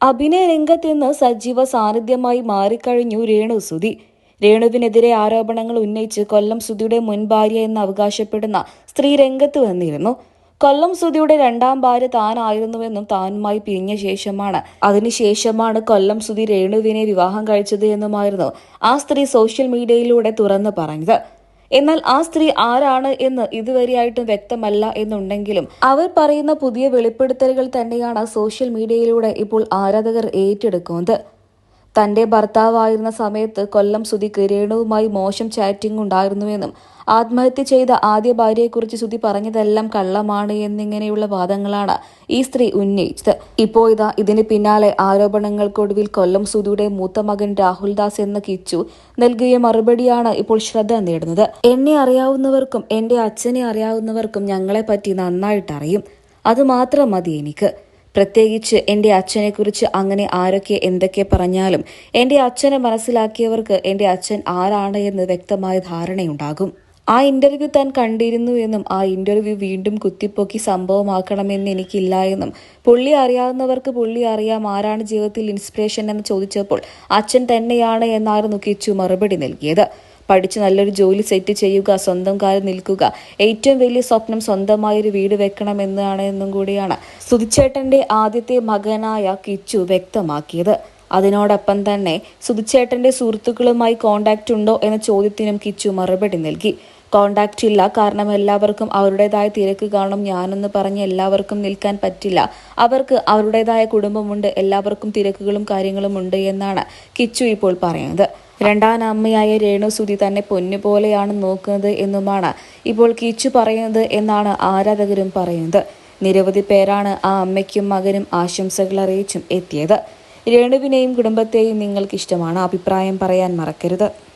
അഭിനയ രംഗത്ത് നിന്ന് സജീവ സാന്നിധ്യമായി മാറിക്കഴിഞ്ഞു രേണു സുധി. രേണുവിനെതിരെ ആരോപണങ്ങൾ ഉന്നയിച്ച് കൊല്ലം സുധിയുടെ മുൻ ഭാര്യ എന്ന് അവകാശപ്പെടുന്ന സ്ത്രീ രംഗത്ത് വന്നിരുന്നു. കൊല്ലം സുധിയുടെ രണ്ടാം ഭാര്യ താനായിരുന്നുവെന്നും താനുമായി പിരിഞ്ഞ ശേഷമാണ്. അതിനുശേഷമാണ് കൊല്ലം സുധി രേണുവിനെ വിവാഹം കഴിച്ചത് എന്നുമായിരുന്നു ആ സ്ത്രീ സോഷ്യൽ മീഡിയയിലൂടെ തുറന്നു പറഞ്ഞത്. എന്നാൽ ആ സ്ത്രീ ആരാണ് എന്ന് ഇതുവരെയായിട്ടും വ്യക്തമല്ല എന്നുണ്ടെങ്കിലും അവർ പറയുന്ന പുതിയ വെളിപ്പെടുത്തലുകൾ തന്നെയാണ് സോഷ്യൽ മീഡിയയിലൂടെ ഇപ്പോൾ ആരാധകർ ഏറ്റെടുക്കുന്നത്. തന്റെ ഭർത്താവായിരുന്ന സമയത്ത് കൊല്ലം സുധിക്ക് രേണുവുമായി മോശം ചാറ്റിംഗ് ഉണ്ടായിരുന്നുവെന്നും ആത്മഹത്യ ചെയ്ത ആദ്യ ഭാര്യയെക്കുറിച്ച് സുധി പറഞ്ഞതെല്ലാം കള്ളമാണ് എന്നിങ്ങനെയുള്ള വാദങ്ങളാണ് ഈ സ്ത്രീ ഉന്നയിച്ചത്. ഇപ്പോൾ ഇതാ ഇതിന് പിന്നാലെ ആരോപണങ്ങൾക്കൊടുവിൽ കൊല്ലം സുധിയുടെ മൂത്ത മകൻ രാഹുൽ ദാസ് എന്ന കിച്ചു നൽകിയ മറുപടിയാണ് ഇപ്പോൾ ശ്രദ്ധ നേടുന്നത്. എന്നെ അറിയാവുന്നവർക്കും എന്റെ അച്ഛനെ അറിയാവുന്നവർക്കും ഞങ്ങളെപ്പറ്റി നന്നായിട്ടറിയും. അത് മാത്രം മതി എനിക്ക്. പ്രത്യേകിച്ച് എന്റെ അച്ഛനെക്കുറിച്ച് അങ്ങനെ ആരൊക്കെ എന്തൊക്കെ പറഞ്ഞാലും എന്റെ അച്ഛനെ മനസ്സിലാക്കിയവർക്ക് എന്റെ അച്ഛൻ ആരാണ് എന്ന് വ്യക്തമായ ധാരണയുണ്ടാകും. ആ ഇന്റർവ്യൂ താൻ കണ്ടിരുന്നു എന്നും ആ ഇന്റർവ്യൂ വീണ്ടും കുത്തിപ്പൊക്കി സംഭവമാക്കണമെന്ന് എനിക്കില്ല എന്നും പുള്ളി അറിയാവുന്നവർക്ക് പുള്ളി അറിയാം ആരാണ് ജീവിതത്തിൽ ഇൻസ്പിറേഷൻ എന്ന് ചോദിച്ചപ്പോൾ അച്ഛൻ തന്നെയാണ് എന്നായിരുന്നു കിച്ചു മറുപടി നൽകിയത്. പഠിച്ച് നല്ലൊരു ജോലി സെറ്റ് ചെയ്യുക സ്വന്തം കാലിൽ നിൽക്കുക. ഏറ്റവും വലിയ സ്വപ്നം സ്വന്തമായൊരു വീട് വെക്കണം എന്നാണ് എന്നും കൂടിയാണ് സുധിച്ചേട്ടന്റെ ആദ്യത്തെ മകനായ കിച്ചു വ്യക്തമാക്കിയത്. അതിനോടൊപ്പം തന്നെ സുധിച്ചേട്ടന്റെ സുഹൃത്തുക്കളുമായി കോണ്ടാക്ട് ഉണ്ടോ എന്ന ചോദ്യത്തിനും കിച്ചു മറുപടി നൽകി. കോണ്ടാക്റ്റ് ഇല്ല. കാരണം എല്ലാവർക്കും അവരുടേതായ തിരക്ക് കാണും. ഞാനെന്ന് പറഞ്ഞ് എല്ലാവർക്കും നിൽക്കാൻ പറ്റില്ല. അവർക്ക് അവരുടേതായ കുടുംബമുണ്ട്. എല്ലാവർക്കും തിരക്കുകളും കാര്യങ്ങളും ഉണ്ട് എന്നാണ് കിച്ചു ഇപ്പോൾ പറയുന്നത്. രണ്ടാം അമ്മയായ രേണുസുതി തന്നെ പൊന്നുപോലെയാണ് നോക്കുന്നത് എന്നുമാണ് ഇപ്പോൾ കിച്ചു പറയുന്നത് എന്നാണ് ആരാധകരും പറയുന്നത്. നിരവധി പേരാണ് ആ അമ്മയ്ക്കും മകനും ആശംസകൾ അറിയിച്ചും എത്തിയത്. രേണുവിനെയും കുടുംബത്തെയും നിങ്ങൾക്ക് ഇഷ്ടമാണ് അഭിപ്രായം പറയാൻ മറക്കരുത്.